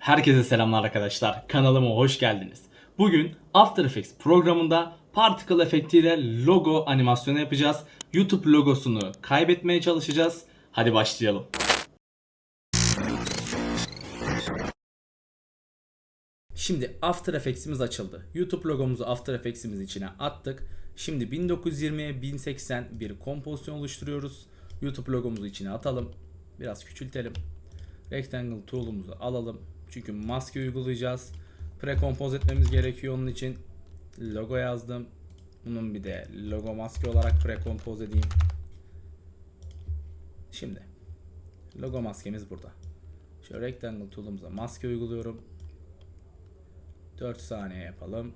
Herkese selamlar arkadaşlar. Kanalıma hoş geldiniz. Bugün After Effects programında particle efektiyle logo animasyonu yapacağız. YouTube logosunu kaybetmeye çalışacağız. Hadi başlayalım. Şimdi After Effects'imiz açıldı. YouTube logomuzu After Effects'imiz içine attık. Şimdi 1920'ye 1080 bir kompozisyon oluşturuyoruz. YouTube logomuzu içine atalım. Biraz küçültelim. Rectangle tool'umuzu alalım. Çünkü maske uygulayacağız. Prekompoz etmemiz gerekiyor onun için. Logo yazdım. Bunun bir de logo maske olarak prekompoz edeyim. Şimdi logo maskemiz burada. Şöyle rectangle tool'umuza maske uyguluyorum. 4 saniye yapalım.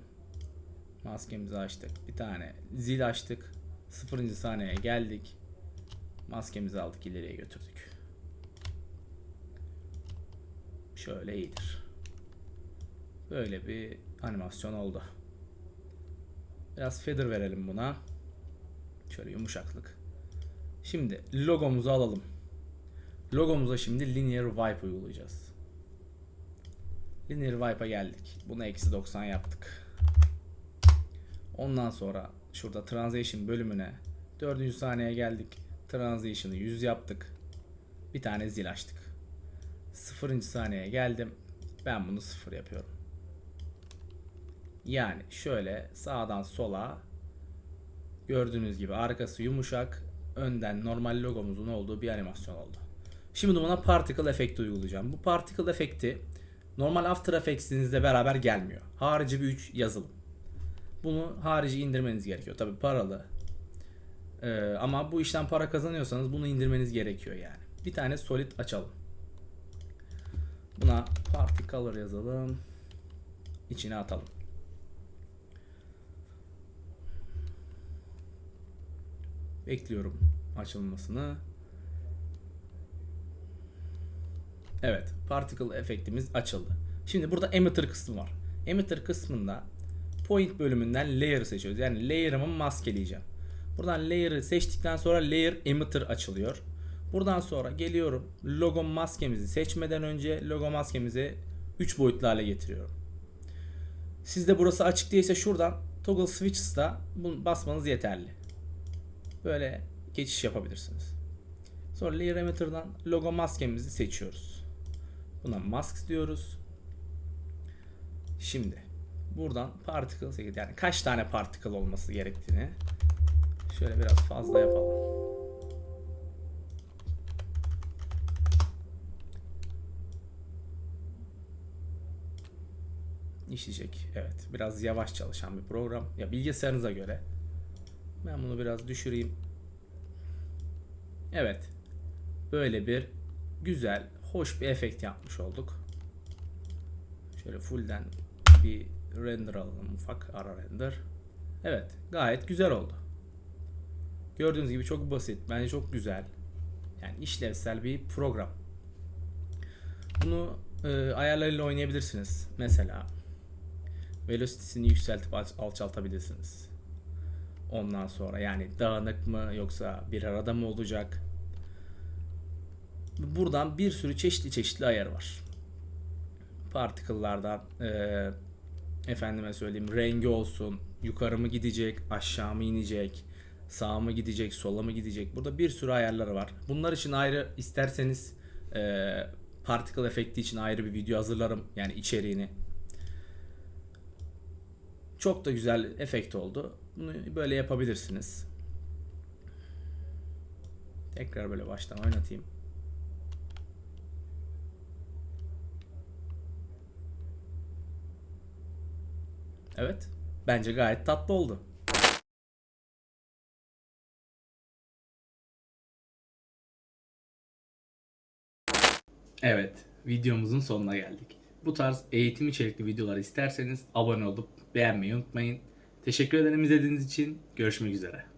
Maskemizi açtık. Bir tane zil açtık. 0. saniyeye geldik. Maskemizi aldık ileriye götürdük. Şöyle iyidir. Böyle bir animasyon oldu. Biraz feather verelim buna. Şöyle yumuşaklık. Şimdi logomuzu alalım. Logomuza şimdi linear wipe uygulayacağız. Linear wipe'a geldik. Buna eksi 90 yaptık. Ondan sonra şurada transition bölümüne 4. saniyeye geldik. Transition'ı 100 yaptık. Bir tane zil açtık. 0. saniyeye geldim. Ben bunu 0 yapıyorum. Yani şöyle sağdan sola gördüğünüz gibi arkası yumuşak, önden normal logomuzun olduğu bir animasyon oldu. Şimdi buna particle efekti uygulayacağım. Bu particle efekti normal After Effects'inizle beraber gelmiyor. Harici bir 3 yazılım. Bunu harici indirmeniz gerekiyor. Tabi paralı. Ee, ama bu işten para kazanıyorsanız bunu indirmeniz gerekiyor yani. Bir tane solid açalım. Buna party color yazalım. İçine atalım. Bekliyorum açılmasını. Evet, particle efektimiz açıldı. Şimdi burada emitter kısmı var. Emitter kısmında point bölümünden layer seçiyoruz. Yani layer'ımı maskeleyeceğim. Buradan layer'ı seçtikten sonra layer emitter açılıyor. Buradan sonra geliyorum logo maskemizi seçmeden önce logo maskemizi 3 boyutlu hale getiriyorum. Sizde burası açık değilse şuradan toggle switches'ta bunu basmanız yeterli. Böyle geçiş yapabilirsiniz. Sonra layer emitter'dan logo maskemizi seçiyoruz. Buna mask diyoruz. Şimdi buradan particle yani kaç tane particle olması gerektiğini şöyle biraz fazla yapalım. İşleyecek. Evet. Biraz yavaş çalışan bir program. Ya bilgisayarınıza göre. Ben bunu biraz düşüreyim. Evet. Böyle bir güzel, hoş bir efekt yapmış olduk. Şöyle fullden bir render alalım ufak ara render. Evet, gayet güzel oldu. Gördüğünüz gibi çok basit, bence çok güzel. Yani işlevsel bir program. Bunu e, ayarlarıyla oynayabilirsiniz. Mesela velocity'sini yükseltip al- alçaltabilirsiniz. Ondan sonra yani dağınık mı yoksa bir arada mı olacak? Buradan bir sürü çeşitli çeşitli ayar var. Particle'lardan eee efendime söyleyeyim rengi olsun, yukarı mı gidecek, aşağı mı inecek, sağa mı gidecek, sola mı gidecek. Burada bir sürü ayarları var. Bunlar için ayrı isterseniz eee particle efekti için ayrı bir video hazırlarım. Yani içeriğini. Çok da güzel efekt oldu. Bunu böyle yapabilirsiniz. Tekrar böyle baştan oynatayım. Evet. Bence gayet tatlı oldu. Evet, videomuzun sonuna geldik. Bu tarz eğitim içerikli videolar isterseniz abone olup beğenmeyi unutmayın. Teşekkür ederim izlediğiniz için. Görüşmek üzere.